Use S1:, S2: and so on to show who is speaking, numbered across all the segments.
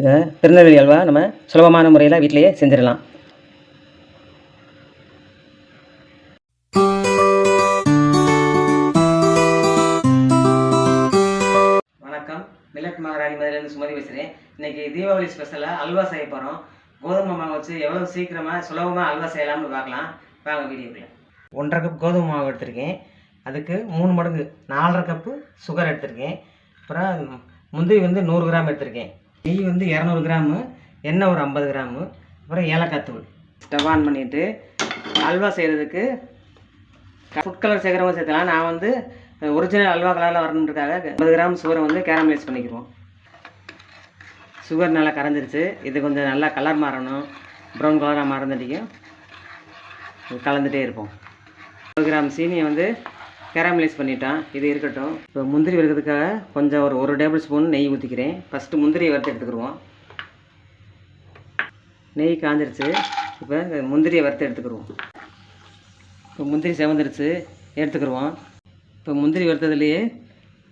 S1: இதை திருநெல்வேலி அல்வா நம்ம சுலபமான முறையில் வீட்டிலேயே செஞ்சிடலாம். வணக்கம். மில்லட் மகாராணி மதுலேருந்து சுமதி பேசுகிறேன் இன்னைக்கு தீபாவளி ஸ்பெஷலாக அல்வா செய்ய போகிறோம் கோதுமை மாவு வச்சு எவ்வளோ சீக்கிரமாக சுலபமாக அல்வா செய்யலாம்னு பார்க்கலாம். வாங்க வீடியோக்குள்ள. ஒன்றரை கப் கோதுமை மாவு எடுத்திருக்கேன். அதுக்கு மூணு மடங்கு நாலரை கப்பு சுகர் எடுத்திருக்கேன். அப்புறம் முந்திரி வந்து நூறு கிராம் எடுத்திருக்கேன். நெய் வந்து இரநூறு கிராமு எண்ணெய் ஒரு ஐம்பது கிராமு அப்புறம் ஏலக்காய் தூள். ஸ்டவ் ஆன் பண்ணிவிட்டு அல்வா செய்கிறதுக்கு ஃபுட் கலர் சேர்க்குறவங்க சேர்க்கலாம் நான் வந்து ஒரிஜினல் அல்வா கலரில் வரணுன்றதுக்காக ஐம்பது கிராம் சுகரை வந்து கேரமலைஸ் பண்ணிக்குவோம். சுகர் நல்லா கரைஞ்சிருச்சு. இது கொஞ்சம் நல்லா கலர் மாறணும். ப்ரௌன் கலராக மாறந்தடிக்கும் கலந்துகிட்டே இருப்போம். ஐம்பது கிராம் சீனியை வந்து கேரமலைஸ் பண்ணிட்டோம் இது இருக்கட்டும். இப்போ முந்திரி வறுக்கிறதுக்காக கொஞ்சம் ஒரு ஒரு டேபிள் ஸ்பூன் நெய் ஊற்றிக்கிறேன் ஃபஸ்ட்டு முந்திரியை வறுத்து எடுத்துக்கிடுவோம். நெய் காஞ்சிருச்சு. இப்போ இந்த முந்திரியை வறுத்து எடுத்துக்கிடுவோம். இப்போ முந்திரி செவந்துருச்சு. எடுத்துக்கிடுவோம். இப்போ முந்திரி வறுத்ததுலேயே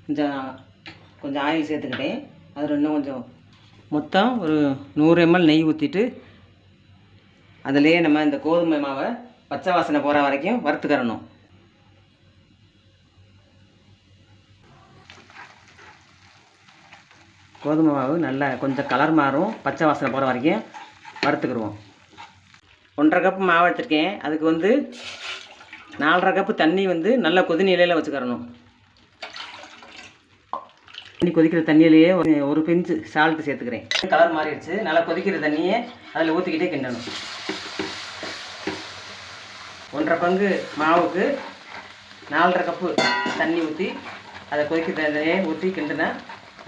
S1: கொஞ்சம் கொஞ்சம் ஆயில் சேர்த்துக்கிட்டேன். அதில் இன்னும் கொஞ்சம் மொத்தம் ஒரு நூறு எம்எல் நெய் ஊற்றிட்டு அதுலேயே நம்ம இந்த கோதுமை மாவை பச்சை வாசனை போகிற வரைக்கும் வறுத்துக்கிறணும். கோதுமை மாவு நல்லா கொஞ்சம் கலர் மாறும். பச்சை வாசனை போகிற வரைக்கும் வறுத்துக்கிடுவோம் ஒன்றரை கப்பு மாவு எடுத்துருக்கேன். அதுக்கு வந்து நாலரை கப்பு தண்ணி வந்து நல்லா கொதி நிலையில் வச்சுக்கிறணும். தண்ணி கொதிக்கிற தண்ணியிலேயே ஒரு பிஞ்சு சால்ட்டு சேர்த்துக்கிறேன். கலர் மாறிடுச்சு. நல்லா கொதிக்கிற தண்ணியை அதில் ஊற்றிக்கிட்டே கிண்டணும். ஒன்றரை பங்கு மாவுக்கு நாலரை கப்பு தண்ணி ஊற்றி அதை கொதிக்கிற தண்ணியே ஊற்றி கிண்டுனா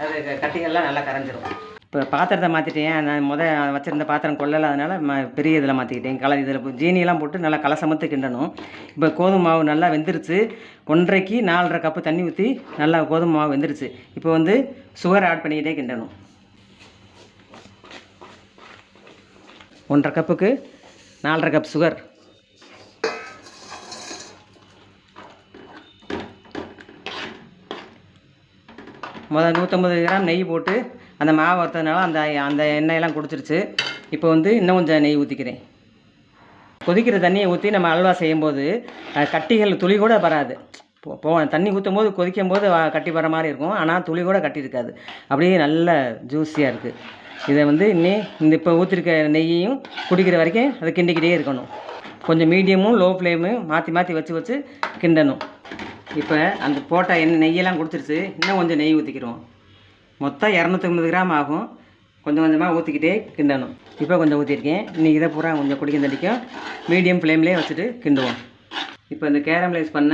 S1: அது கட்டிகள்லாம் நல்லா கரைஞ்சிரும். இப்போ பாத்திரத்தை மாற்றிட்டேன் நான் முத வச்சுருந்த பாத்திரம் கொள்ளலை. அதனால் ம பெரிய இதில் மாற்றிக்கிட்டேன் கல இதில் ஜீனியெல்லாம் போட்டு நல்லா கலசமத்து கிண்டணும். இப்போ கோதுமை மாவு நல்லா வெந்துருச்சு. ஒன்றரைக்கு நாலரை கப்பு தண்ணி ஊற்றி நல்லா கோதுமை மாவு வெந்துருச்சு. இப்போ வந்து சுகர் ஆட் பண்ணிக்கிட்டே கிண்டணும். ஒன்றரை கப்புக்கு நாலரை கப் சுகர். முதல் நூற்றம்பது கிராம் நெய் போட்டு அந்த மாவு வறுத்ததுனால அந்த அந்த எண்ணெயெல்லாம் குடிச்சிருச்சு. இப்போ வந்து இன்னும் கொஞ்சம் நெய் ஊற்றிக்கிறேன் கொதிக்கிற தண்ணியை ஊற்றி நம்ம அல்வா செய்யும்போது கட்டிகள் துளி கூட வராது. போ தண்ணி ஊற்றும் போது கொதிக்கும் போது கட்டி வர மாதிரி இருக்கும். ஆனால் துளி கூட கட்டி இருக்காது. அப்படியே நல்ல ஜூஸியாக இருக்குது இதை வந்து இன்னி இந்த இப்போ ஊற்றிருக்க நெய்யையும் குடிக்கிற வரைக்கும் அதை கிண்டிக்கிட்டே இருக்கணும். கொஞ்சம் மீடியமும் லோ ஃப்ளேமும் மாற்றி மாற்றி வச்சு வச்சு கிண்டணும். இப்போ அந்த போட்ட எண்ணெய் நெய்யெல்லாம் குடிச்சிருச்சு இன்னும் கொஞ்சம் நெய் ஊற்றிக்கிறோம் மொத்தம் இரநூத்தம்பது கிராம் ஆகும். கொஞ்சம் கொஞ்சமாக ஊற்றிக்கிட்டே கிண்டணும். இப்போ கொஞ்சம் ஊற்றிருக்கேன் இன்றைக்கி இதை பூரா கொஞ்சம் குடிக்க தண்டிக்கும் மீடியம் ஃப்ளேம்லேயே வச்சுட்டு கிண்டுவோம். இப்போ இந்த கேரமலைஸ் பண்ண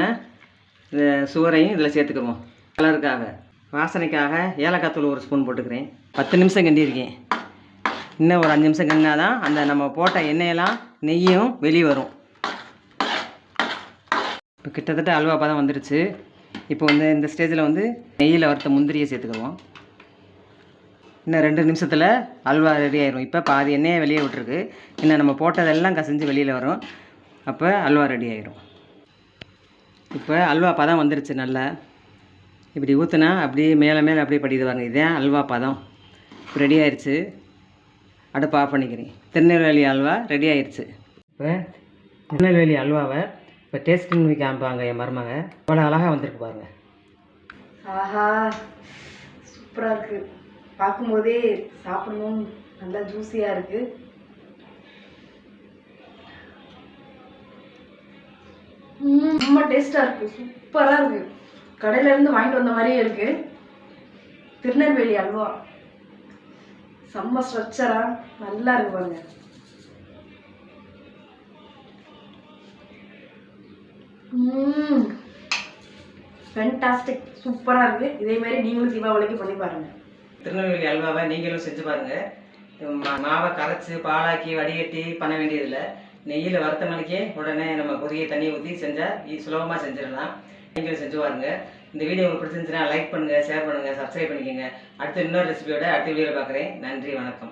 S1: இந்த சுவரையும் இதில் சேர்த்துக்குவோம். கலருக்காக வாசனைக்காக ஏலக்காய் தூள் ஒரு ஸ்பூன் போட்டுக்கிறேன். பத்து நிமிஷம் கிண்டியிருக்கேன். இன்னும் ஒரு அஞ்சு நிமிஷம் கிண்டினா தான் அந்த நம்ம போட்ட எண்ணெயெல்லாம் நெய்யும் வெளியே வரும். இப்போ கிட்டத்தட்ட அல்வா பதம் வந்துருச்சு. இப்போ வந்து இந்த ஸ்டேஜில் வந்து நெய்யில் வறுத்த முந்திரியை சேர்த்துக்குவோம் இன்னும் ரெண்டு நிமிஷத்தில் அல்வா ரெடி ஆயிரும். இப்போ பாதி எண்ணெயை வெளியே விட்டுருக்கு. இன்னும் நம்ம போட்டதெல்லாம் கசிஞ்சு வெளியில் வரும். அப்போ அல்வா ரெடி ஆயிரும். இப்போ அல்வா பதம் வந்துருச்சு நல்லா. இப்படி ஊற்றுனா அப்படியே மேலே மேலே அப்படியே படிக்குது வாங்க இதுதான் அல்வா பதம் ரெடி ஆயிடுச்சு அடுப்பு ஆஃப் பண்ணிக்கிறேன். திருநெல்வேலி அல்வா ரெடி ஆயிடுச்சு இப்போ திருநெல்வேலி அல்வாவை இப்போ டேஸ்டிங் காமிப்பாங்க என் மருமக. அவ்வளோ அழகாக வந்திருக்கு பாருங்க.
S2: ஆஹா சூப்பராக இருக்கு. பார்க்கும்போதே சாப்பிடணும். நல்லா ஜூஸியாக இருக்கு. ரொம்ப டேஸ்டாக இருக்கு. சூப்பராக இருக்கு. கடையிலேருந்து வாங்கிட்டு வந்த மாதிரியே இருக்கு. திருநெல்வேலி அல்வா. செம்ம ஸ்ட்ரக்சராக நல்லா இருக்கு பாருங்க. ஃபென்டாஸ்டிக் சூப்பராக இருக்குது இதே மாதிரி நீங்களும் தீபாவளிக்கு பண்ணி பாருங்கள்
S1: திருநெல்வேலி அல்வாவை நீங்களும் செஞ்சு பாருங்கள் மாவை கரைச்சி பாலாக்கி வடிகட்டி பண்ண வேண்டியதில்லை. நெய்யில் வறுத்த மணிக்கே உடனே நம்ம கொதிய தண்ணி ஊற்றி செஞ்சால் சுலபமாக செஞ்சிடலாம். நீங்களும் செஞ்சு பாருங்க. இந்த வீடியோ உங்களுக்கு பிடிச்சிருந்துச்சுன்னா லைக் பண்ணுங்கள் ஷேர் பண்ணுங்கள் சப்ஸ்கிரைப் பண்ணிக்கோங்க. அடுத்த இன்னொரு ரெசிபியோட அடுத்த வீடியோவில் பார்க்குறேன். நன்றி வணக்கம்.